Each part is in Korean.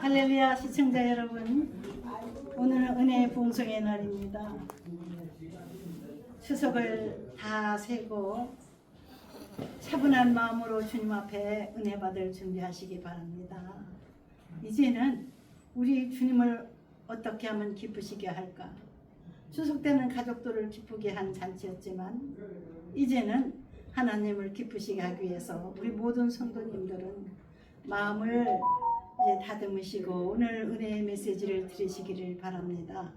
할렐루야 시청자 여러분. 오늘은 은혜의 봉송의 날입니다. 추석을 다 세고 차분한 마음으로 주님 앞에 은혜 받을 준비하시기 바랍니다. 이제는 우리 주님을 어떻게 하면 기쁘시게 할까? 추석 때는 가족들을 기쁘게 한 잔치였지만 이제는 하나님을 기쁘시게 하기 위해서 우리 모든 성도님들은 마음을 이제 다듬으시고 오늘 은혜의 메시지를 들으시기를 바랍니다.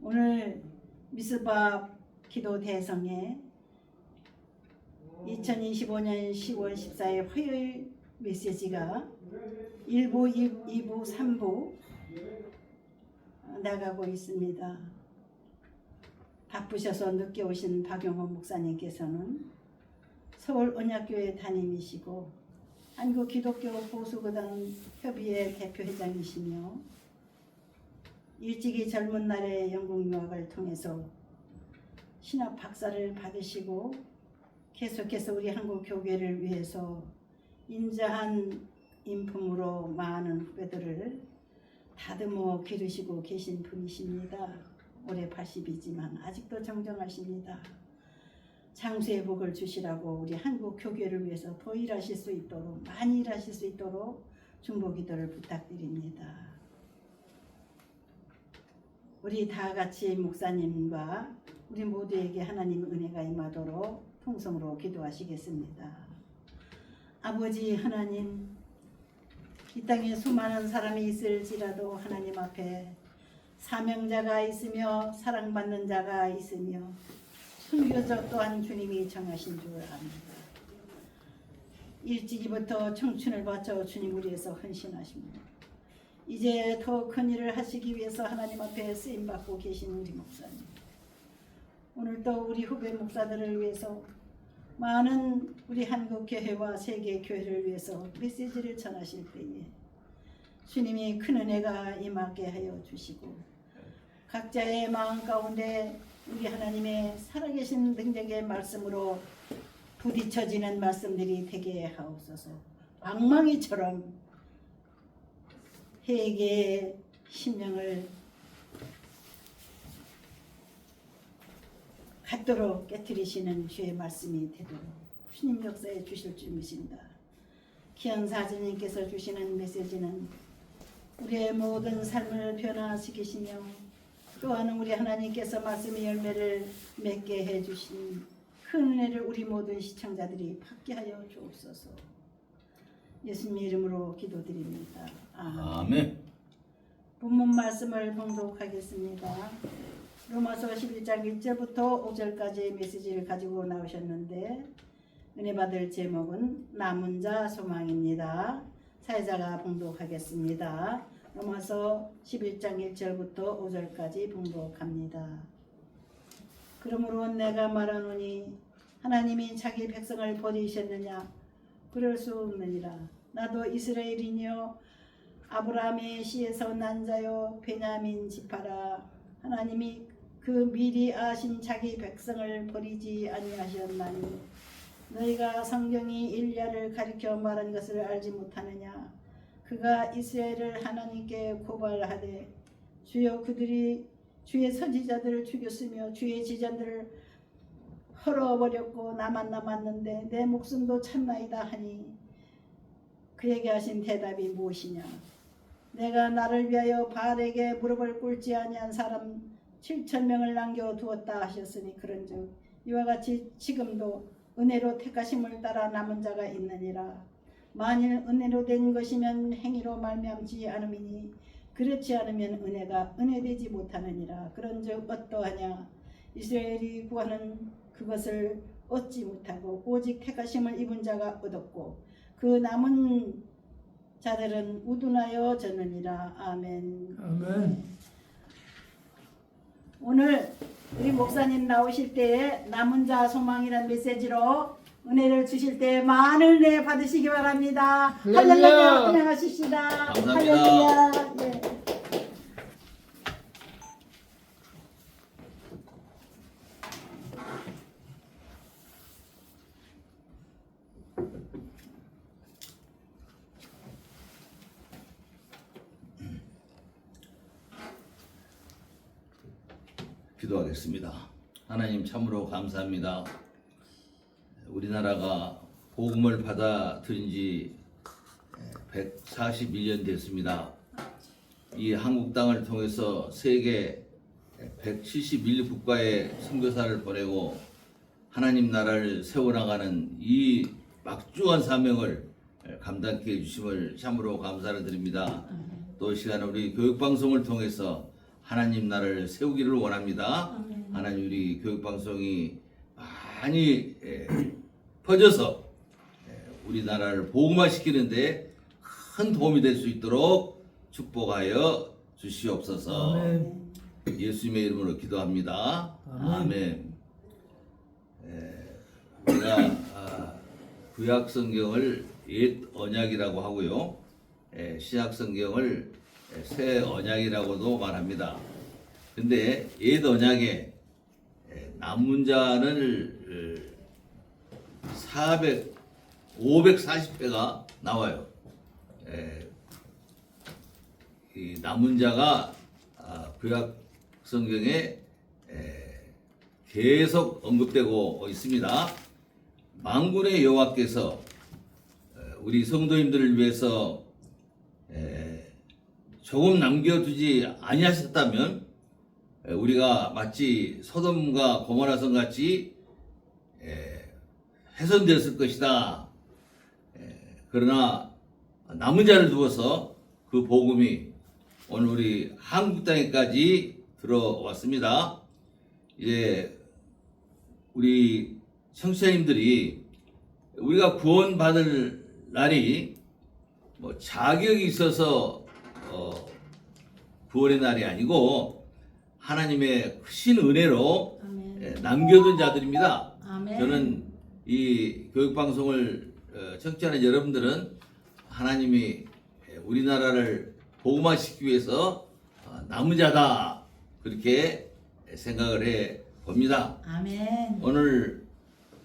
오늘 미스바 기도 대성에 2025년 10월 14일 화요일 메시지가 1부, 2부, 3부 나가고 있습니다. 바쁘셔서 늦게 오신 박용호 목사님께서는 서울 언약교회 담임이시고 한국 기독교 보수거당 협의회 대표회장이시며 일찍이 젊은 날에 영국 유학을 통해서 신학 박사를 받으시고 계속해서 우리 한국 교회를 위해서 인자한 인품으로 많은 후배들을 다듬어 기르시고 계신 분이십니다. 올해 80이지만 아직도 정정하십니다. 장수의 복을 주시라고 우리 한국 교회를 위해서 더 일하실 수 있도록 많이 일하실 수 있도록 중보기도를 부탁드립니다. 우리 다 같이 목사님과 우리 모두에게 하나님 은혜가 임하도록 통성으로 기도하시겠습니다. 아버지 하나님 이 땅에 수많은 사람이 있을지라도 하나님 앞에 사명자가 있으며 사랑받는 자가 있으며 순교자 또한 주님이 정하신 줄 압니다. 일찍이부터 청춘을 바쳐 주님 우리에서 헌신하십니다. 이제 더 큰 일을 하시기 위해서 하나님 앞에 쓰임 받고 계신 우리 목사님. 오늘도 우리 후배 목사들을 위해서 많은 우리 한국 교회와 세계 교회를 위해서 메시지를 전하실 때에 주님이 큰 은혜가 임하게 하여 주시고 각자의 마음 가운데 우리 하나님의 살아계신 능력의 말씀으로 부딪혀지는 말씀들이 되게 하옵소서. 악망이처럼 회개의 심령을 갖도록 깨뜨리시는 주의 말씀이 되도록 주님 역사에 주실 줄 믿습니다. 기현 사주님께서 주시는 메시지는 우리의 모든 삶을 변화시키시며 또한 우리 하나님께서 말씀의 열매를 맺게 해주신 큰 은혜를 우리 모든 시청자들이 받게 하여 주옵소서. 예수님 이름으로 기도드립니다. 아멘. 아멘. 본문 말씀을 봉독하겠습니다. 로마서 11장 1절부터 5절까지의 메시지를 가지고 나오셨는데 은혜 받을 제목은 남은 자 소망입니다. 사회자가 봉독하겠습니다. 로마서 11장 1절부터 5절까지 봉독합니다. 그러므로 내가 말하노니 하나님이 자기 백성을 버리셨느냐? 그럴 수 없느니라. 나도 이스라엘이뇨 아브라함의 씨에서 난 자요 베냐민 지파라. 하나님이 그 미리 아신 자기 백성을 버리지 아니하셨나니 너희가 성경이 일야를 가리켜 말한 것을 알지 못하느냐 그가 이스라엘을 하나님께 고발하되 주여 그들이 주의 선지자들을 죽였으며 주의 지전들을 헐어버렸고 나만 남았는데 내 목숨도 참나이다 하니 그에게 하신 대답이 무엇이냐? 내가 나를 위하여 바알에게 무릎을 꿇지 아니한 사람 7천 명을 남겨 두었다 하셨으니 그런즉 이와 같이 지금도 은혜로 택하심을 따라 남은 자가 있느니라 만일 은혜로 된 것이면 행위로 말미암지 않음이니 그렇지 않으면 은혜가 은혜되지 못하느니라. 그런즉 어떠하냐? 이스라엘이 구하는 그것을 얻지 못하고 오직 택하심을 입은 자가 얻었고 그 남은 자들은 우둔하여 졌느니라. 아멘. 아멘. 오늘 우리 목사님 나오실 때에 남은 자 소망이라는 메시지로 은혜를 주실 때 많은 은혜 받으시기 바랍니다. 할렐루야. 할렐루야 안녕하십니다. 할렐루야. 예. 기도하겠습니다. 하나님 참으로 감사합니다. 우리나라가 복음을 받아들인 지 141년 됐습니다. 이 한국 땅을 통해서 세계 171 국가의 선교사를 보내고 하나님 나라를 세워나가는 이 막중한 사명을 감당케 해주심을 참으로 감사를 드립니다. 또 이 시간에 우리 교육방송을 통해서 하나님 나라를 세우기를 원합니다. 하나님 우리 교육방송이 많이 에, 퍼져서 에, 우리나라를 복음화시키는데 큰 도움이 될 수 있도록 축복하여 주시옵소서. 아멘. 예수님의 이름으로 기도합니다. 아멘. 아멘. 에, 우리가 아, 구약 성경을 옛 언약이라고 하고요, 에, 신약 성경을 에, 새 언약이라고도 말합니다. 근데 옛 언약에 에, 남문자는 400, 540배가 나와요. 에, 이 남문자가 아, 구약 성경에 에, 계속 언급되고 있습니다. 만군의 여호와께서 에, 우리 성도님들을 위해서 에, 조금 남겨두지 아니하셨다면 에, 우리가 마치 소돔과 고모라 성 같이 에, 훼손되었을 것이다. 에, 그러나 남은 자를 두어서 그 복음이 오늘 우리 한국 땅에까지 들어왔습니다. 이제 우리 청취자님들이 우리가 구원받을 날이 뭐 자격이 있어서 어, 구원의 날이 아니고 하나님의 크신 은혜로. 예, 남겨둔 자들입니다. 아멘. 저는 이 교육방송을 어, 청취하는 여러분들은 하나님이 우리나라를 복음화시키기 위해서 어, 남은 자다 그렇게 생각을 해 봅니다. 아멘. 오늘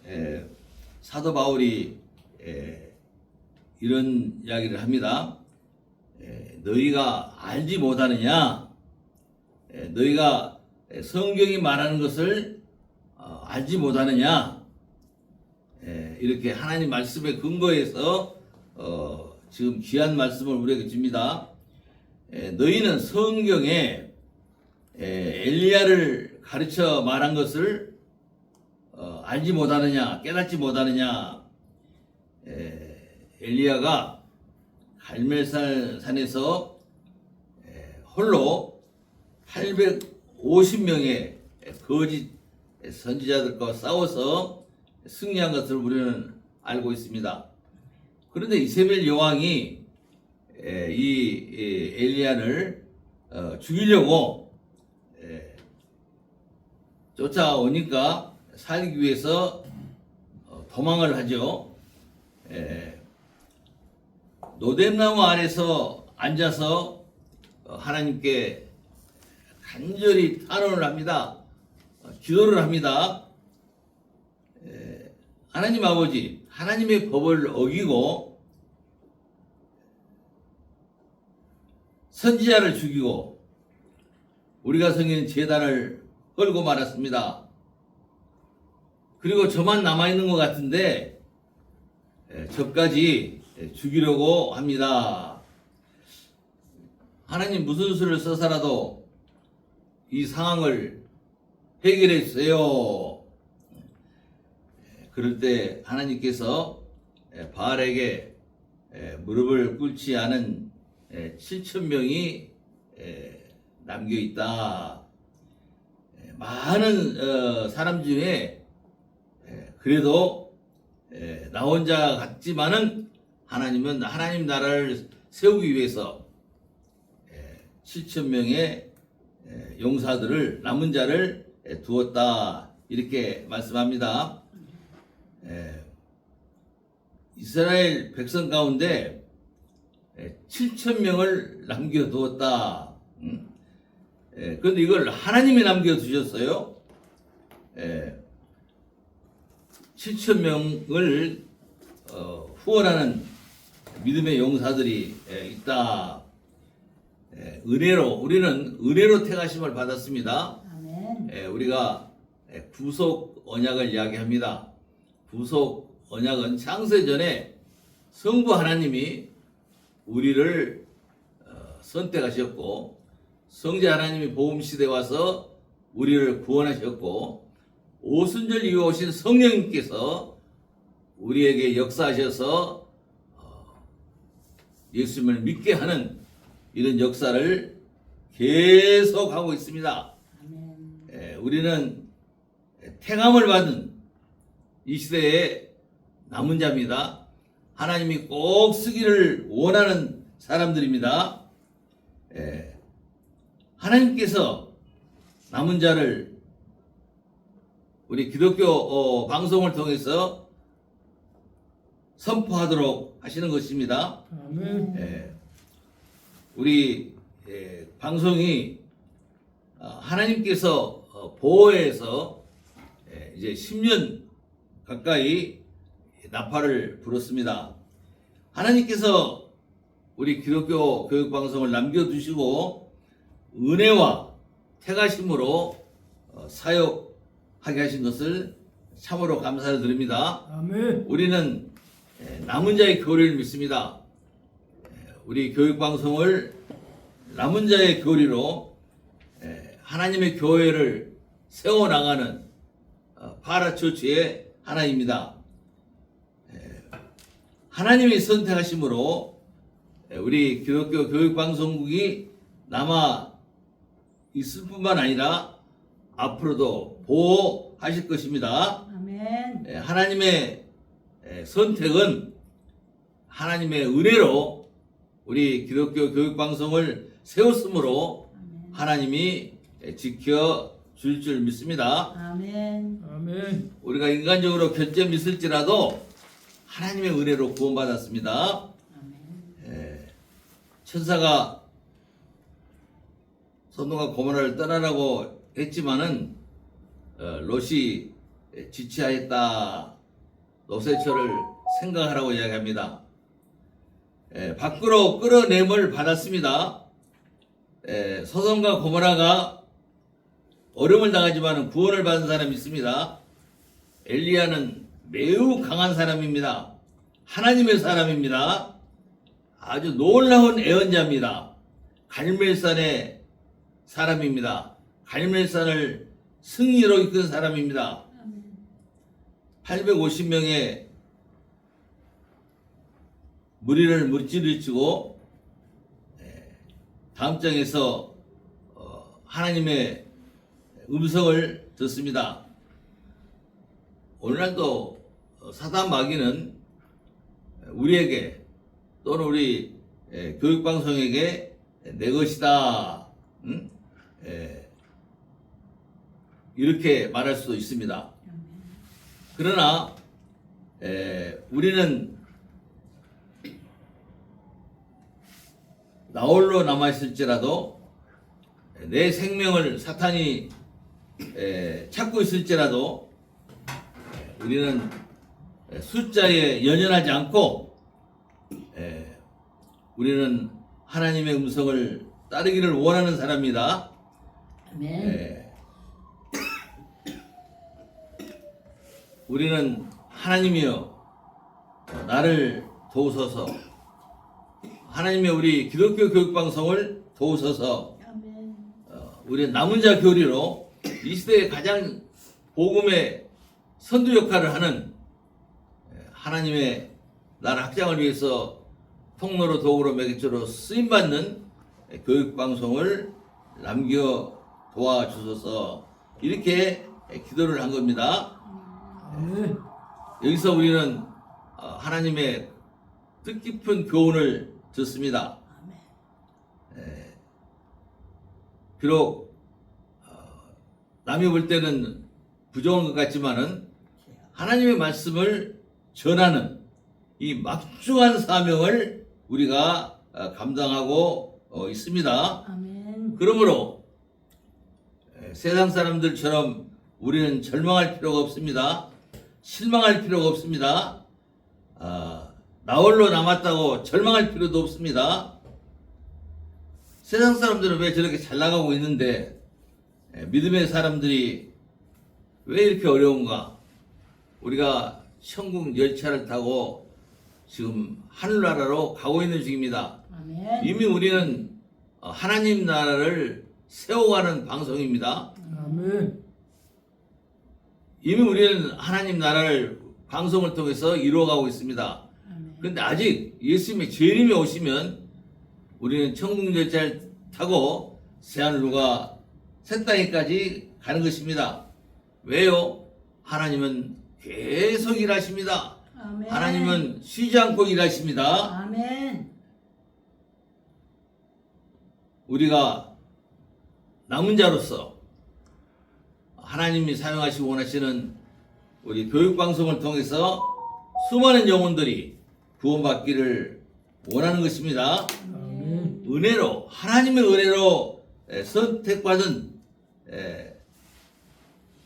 에, 사도 바울이 에, 이런 이야기를 합니다. 에, 너희가 알지 못하느냐? 에, 너희가 성경이 말하는 것을 어, 알지 못하느냐? 에, 이렇게 하나님 말씀에 근거해서 어, 지금 귀한 말씀을 우리에게 줍니다. 에, 너희는 성경에 에, 엘리야를 가르쳐 말한 것을 어, 알지 못하느냐, 깨닫지 못하느냐. 에, 엘리야가 갈멜산 산에서 에, 홀로 850명의 거짓 선지자들과 싸워서 승리한 것을 우리는 알고 있습니다. 그런데 이세벨 여왕이 에, 이 에, 엘리야를 어, 죽이려고 에, 쫓아오니까 살기 위해서 어, 도망을 하죠. 에, 노뎀나무 아래서 앉아서 어, 하나님께 간절히 탄원을 합니다. 어, 기도를 합니다. 에, 하나님 아버지, 하나님의 법을 어기고 선지자를 죽이고 우리가 성인 재단을 헐고 말았습니다. 그리고 저만 남아있는 것 같은데 에, 저까지 죽이려고 합니다. 하나님 무슨 수를 써서라도 이 상황을 해결해 주세요. 그럴 때 하나님께서 바알에게 무릎을 꿇지 않은 7천 명이 남겨 있다. 많은 어, 사람 중에 그래도 나 혼자 같지만은 하나님은 하나님 나라를 세우기 위해서 7천 명의 용사들을 남은 자를 두었다 이렇게 말씀합니다. 에, 이스라엘 백성 가운데 7천 명을 남겨두었다. 음. 에, 그런데 이걸 하나님이 남겨두셨어요. 7천 명을 어, 후원하는 믿음의 용사들이 에, 있다. 에, 은혜로 우리는 은혜로 택하심을 받았습니다. 예, 우리가 예, 구속 언약을 이야기합니다. 구속 언약은 창세전에 성부 하나님이 우리를 어, 선택하셨고 성자 하나님이 복음 시대에 와서 우리를 구원하셨고 오순절 이후에 오신 성령님께서 우리에게 역사하셔서 어, 예수님을 믿게 하는 이런 역사를 계속 하고 있습니다. 예, 우리는 택함을 받은 이 시대의 남은 자입니다. 하나님이 꼭 쓰기를 원하는 사람들입니다. 예, 하나님께서 남은 자를 우리 기독교 어, 방송을 통해서 선포하도록 하시는 것입니다. 아멘. 예, 우리 예, 방송이 어, 하나님께서 어, 보호해서 예, 이제 10년 가까이 나팔을 불었습니다. 하나님께서 우리 기독교 교육 방송을 남겨두시고 은혜와 태가심으로 어, 사역하게 하신 것을 참으로 감사를 드립니다. 아멘. 우리는 예, 남은 자의 교리를 믿습니다. 예, 우리 교육 방송을 남은 자의 교리로 예, 하나님의 교회를 세워 나가는 파라처치의 하나입니다. 예, 하나님이 선택하심으로 예, 우리 기독교 교육 방송국이 남아 있을 뿐만 아니라 앞으로도 보호하실 것입니다. 아멘. 예, 하나님의 예, 선택은 하나님의 은혜로 우리 기독교 교육 방송을 세웠으므로. 하나님이 예, 지켜 줄 줄 믿습니다. 아멘. 아멘. 우리가 인간적으로 결점 있을지라도 하나님의 은혜로 구원받았습니다. 아멘. 예, 천사가 소돔과 고모라를 떠나라고 했지만은 어, 롯이 지체하였다. 롯의 처를 생각하라고 이야기합니다. 예, 밖으로 끌어냄을 받았습니다. 예, 소돔과 고모라가 어려움을 당하지만 구원을 받은 사람이 있습니다. 엘리야는 매우 강한 사람입니다. 하나님의 사람입니다. 아주 놀라운 애언자입니다. 갈멜산의 사람입니다. 갈멜산을 승리로 이끈 사람입니다. 아멘. 850명의 무리를 무찌르치고 예, 다음 장에서 어, 하나님의 음성을 듣습니다. 오늘날도 어, 사단 마귀는 우리에게 또는 우리 예, 교육방송에게 내 것이다. 응? 예, 이렇게 말할 수도 있습니다. 그러나 에, 우리는 나홀로 남아 있을지라도 내 생명을 사탄이 에, 찾고 있을지라도 에, 우리는 숫자에 연연하지 않고 에, 우리는 하나님의 음성을 따르기를 원하는. 아멘. 예. 우리는 하나님이여 나를 도우소서 하나님의 우리 기독교 교육 방송을 도우소서 아멘. 어, 우리 남은 자 교리로 이 시대에 가장 복음의 선두 역할을 하는 예, 하나님의 나라 확장을 위해서 통로로 도구로 매개체로 쓰임 받는 교육 방송을 남겨 도와주소서 이렇게 기도를 한 겁니다. 아멘. 여기서 우리는 어, 하나님의 뜻깊은 교훈을 듣습니다. 비록 어, 남이 볼 때는 부정한 것 같지만은 하나님의 말씀을 전하는 이 막중한 사명을 우리가 어, 감당하고 어, 있습니다. 아멘. 그러므로 에, 세상 사람들처럼 우리는 절망할 필요가 없습니다. 실망할 필요가 없습니다. 아, 나홀로 남았다고 절망할 필요도 없습니다. 세상 사람들은 왜 저렇게 잘 나가고 있는데 예, 믿음의 사람들이 왜 이렇게 어려운가? 우리가 천국 열차를 타고 지금 하늘나라로 가고 있는 중입니다. 아멘. 이미 우리는 어, 하나님 나라를 세워가는 방송입니다. 아멘. 이미 우리는 하나님 나라를 방송을 통해서 이루어가고 있습니다. 그런데 아직 예수님의 재림이 오시면 우리는 천국 열차를 타고 새하늘과 새 땅에까지 가는 것입니다. 왜요? 하나님은 계속 일하십니다. 아멘. 하나님은 쉬지 않고 일하십니다. 아멘. 우리가 남은 자로서 하나님이 사용하시고 원하시는 우리 교육 방송을 통해서 수많은 영혼들이 구원받기를 원하는 것입니다. 아멘. 은혜로 하나님의 은혜로 에, 선택받은 에,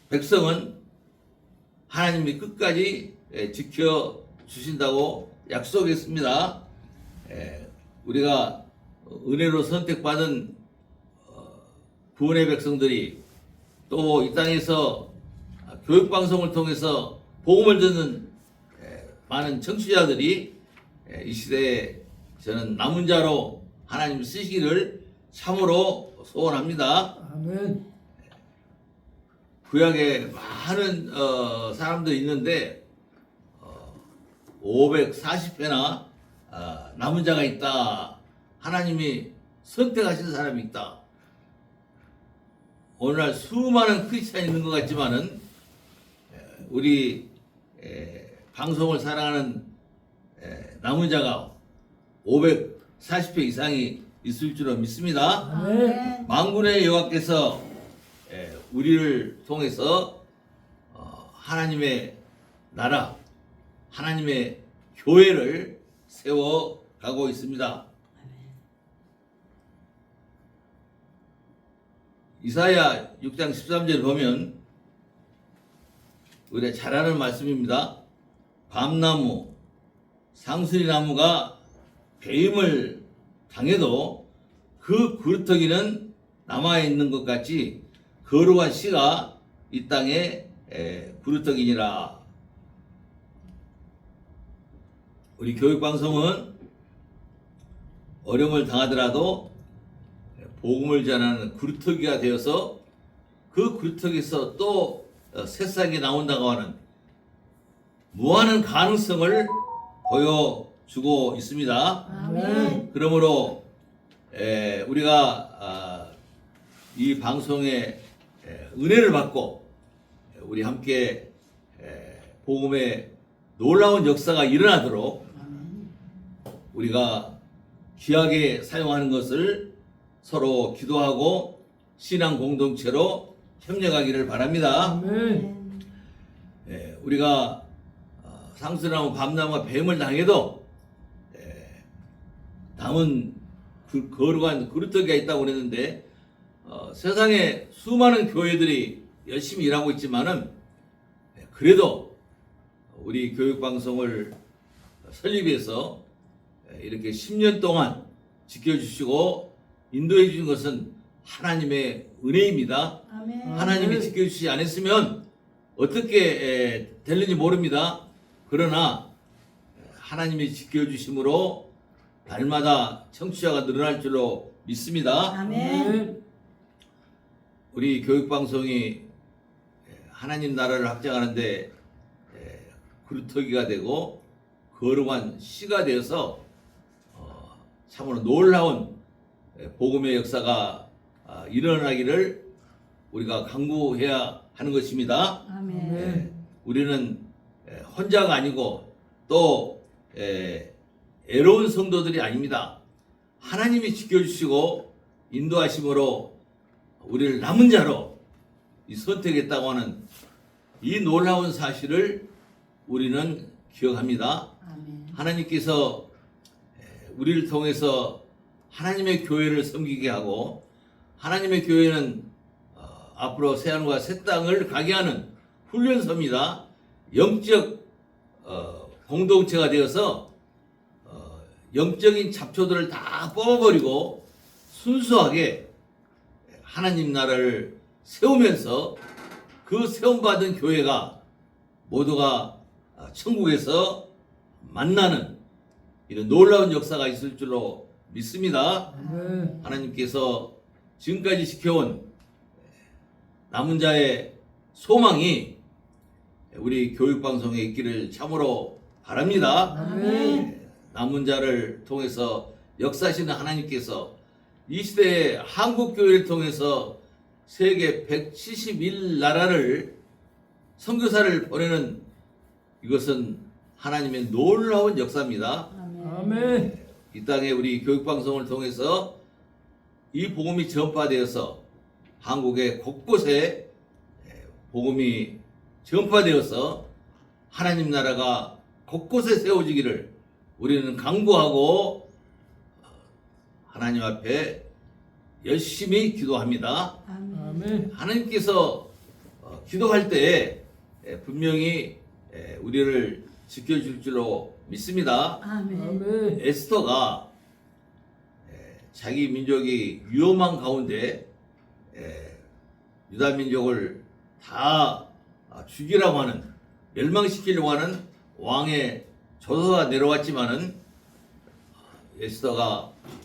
백성은 하나님이 끝까지 에, 지켜 주신다고 약속했습니다. 에, 우리가 은혜로 선택받은 어, 구원의 백성들이 또 이 땅에서 교육 방송을 통해서 복음을 듣는 에, 많은 청취자들이 에, 이 시대에 저는 남은 자로 하나님 쓰시기를 참으로 소원합니다. 아멘. 구약에 많은 어, 사람들이 있는데 어, 540회나 어, 남은 자가 있다. 하나님이 선택하신 사람이 있다. 오늘날 수많은 크리스찬이 있는 것 같지만은 에, 우리 에, 방송을 사랑하는 에, 남은 자가 540회 이상이 있을 줄로 믿습니다. 아멘. 만군의 여호와께서 에, 우리를 통해서 어, 하나님의 나라, 하나님의 교회를 세워 가고 있습니다. 이사야 6장 13절 보면 우리가 잘 아는 말씀입니다. 밤나무, 상수리 나무가 배임을 당해도 그 굴뚝이는 남아 있는 것 같이 거룩한 씨가 이 땅에 에, 굴뚝이니라. 우리 교육 방송은 어려움을 당하더라도 복음을 전하는 굴뚝이가 되어서 그 굴뚝에서 또 어, 새싹이 나온다고 하는 무한한 가능성을 보여주고 있습니다. 아멘. 그러므로 에, 우리가 아, 이 방송에 에, 은혜를 받고 에, 우리 함께 에, 복음의 놀라운 역사가 일어나도록. 우리가 귀하게 사용하는 것을 서로 기도하고 신앙 공동체로 협력하기를 바랍니다. 예, 우리가 어, 상수나무, 밤나무가 뱀을 당해도 예, 남은 그 거룩한 그루터기가 있다고 그랬는데 어, 세상에 수많은 교회들이 열심히 일하고 있지만은 예, 그래도 우리 교육 방송을 설립해서 예, 이렇게 10년 동안 지켜주시고 인도해 주신 것은 하나님의 은혜입니다. 아멘. 하나님이 지켜주시지 않았으면 어떻게 에, 될는지 모릅니다. 그러나 하나님이 지켜주심으로 날마다 청취자가 늘어날 줄로 믿습니다. 아멘. 우리 교육방송이 하나님 나라를 확장하는데 에, 그루터기가 되고 거룩한 시가 되어서 어, 참으로 놀라운 에, 복음의 역사가 아, 일어나기를 우리가 강구해야 하는 것입니다. 아멘. 우리는 에, 혼자가 아니고 또 에, 애로운 성도들이 아닙니다. 하나님이 지켜주시고 인도하심으로 우리를 남은 자로 이 선택했다고 하는 이 놀라운 사실을 우리는 기억합니다. 아멘. 하나님께서 에, 우리를 통해서 하나님의 교회를 섬기게 하고 하나님의 교회는 어, 앞으로 새하늘과 새 땅을 가게 하는 훈련소입니다. 영적 어, 공동체가 되어서 어, 영적인 잡초들을 다 뽑아버리고 순수하게 하나님 나라를 세우면서 그 세움받은 교회가 모두가 천국에서 만나는 이런 놀라운 역사가 있을 줄로 믿습니다. 하나님께서 지금까지 지켜온 남은 자의 소망이 우리 교육방송에 있기를 참으로 바랍니다. 아멘. 남은 자를 통해서 역사하시는 하나님께서 이 시대의 한국 교회를 통해서 세계 171 나라를 선교사를 보내는 이것은 하나님의 놀라운 역사입니다. 아멘. 아멘. 이 땅에 우리 교육 방송을 통해서 이 복음이 전파되어서 한국의 곳곳에 복음이 전파되어서 하나님 나라가 곳곳에 세워지기를 우리는 강구하고 하나님 앞에 열심히 기도합니다. 아멘. 하나님께서 어, 기도할 때 에, 분명히 에, 우리를 지켜줄 줄로 믿습니다. 아멘. 에스터가 에, 자기 민족이 위험한 가운데 에, 유다 민족을 다 아, 죽이라고 하는 멸망시키려고 하는 왕의 조서가 내려왔지만은 에스더가 에,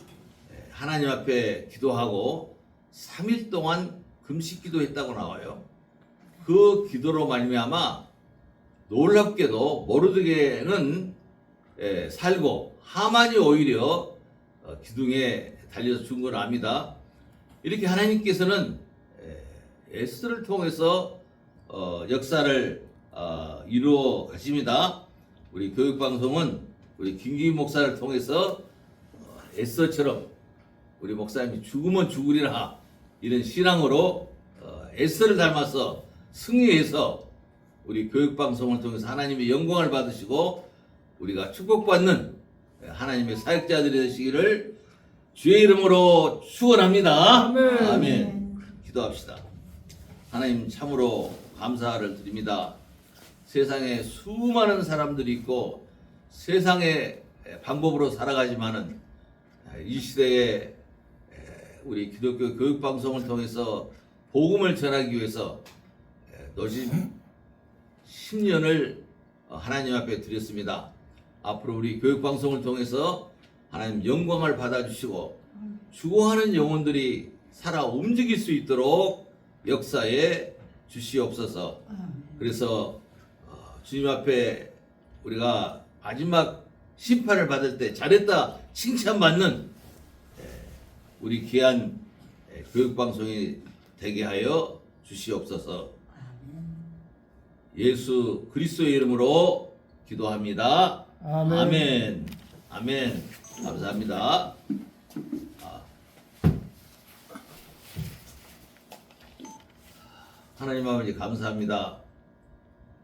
하나님 앞에 기도하고 3일 동안 금식 기도했다고 나와요. 그 기도로 말미암아 놀랍게도 모르드게는 에, 살고 하만이 오히려 어, 기둥에 달려서 죽은 걸 압니다. 이렇게 하나님께서는 에, 에스더를 통해서 어, 역사를 어, 이루어 가십니다. 우리 교육방송은 우리 김기희 목사를 통해서 어, 에스더처럼 우리 목사님이 죽으면 죽으리라 이런 신앙으로 어, 에스더를 닮아서 승리해서 우리 교육방송을 통해서 하나님의 영광을 받으시고 우리가 축복받는 하나님의 사역자들이 되시기를 주의 이름으로 축원합니다. 아멘. 아멘. 기도합시다. 하나님 참으로 감사를 드립니다. 세상에 수많은 사람들이 있고 세상의 방법으로 살아가지만은 이 시대에 우리 기독교 교육 방송을 통해서 복음을 전하기 위해서 노심 10년을 하나님 앞에 드렸습니다. 앞으로 우리 교육 방송을 통해서 하나님 영광을 받아주시고 죽어가는 영혼들이 살아 움직일 수 있도록 역사에 주시옵소서. 그래서 어, 주님 앞에 우리가 마지막 심판을 받을 때 잘했다 칭찬받는 에, 우리 귀한 에, 교육방송이 되게 하여 주시옵소서. 예수 그리스도의 이름으로 기도합니다. 아멘. 아멘. 아멘. 감사합니다. 아. 하나님 아버지 감사합니다.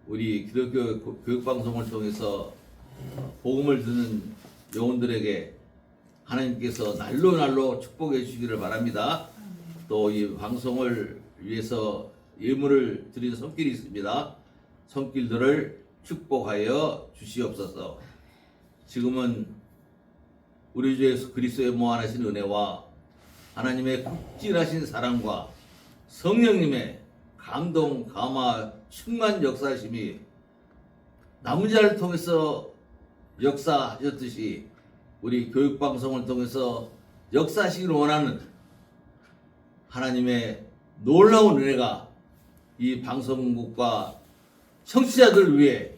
우리 기독교 고- 교육방송을 통해서 복음을 듣는 영혼들에게 하나님께서 날로 날로 축복해 주시기를 바랍니다. 또 이 방송을 위해서 예물을 드리는 손길이 있습니다. 손길들을 축복하여 주시옵소서. 지금은 우리 주 예수 그리스도의 무한하신 은혜와 하나님의 극진하신 사랑과 성령님의 감동, 감화, 충만 역사심이 남은 자를 통해서 역사하셨듯이 우리 교육방송을 통해서 역사하시기를 원하는 하나님의 놀라운 은혜가 이 방송국과 청취자들을 위해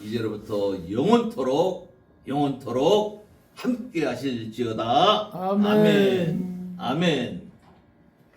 이제로부터 영원토록 영원토록 함께 하실지어다. 아멘. 아멘. 아멘.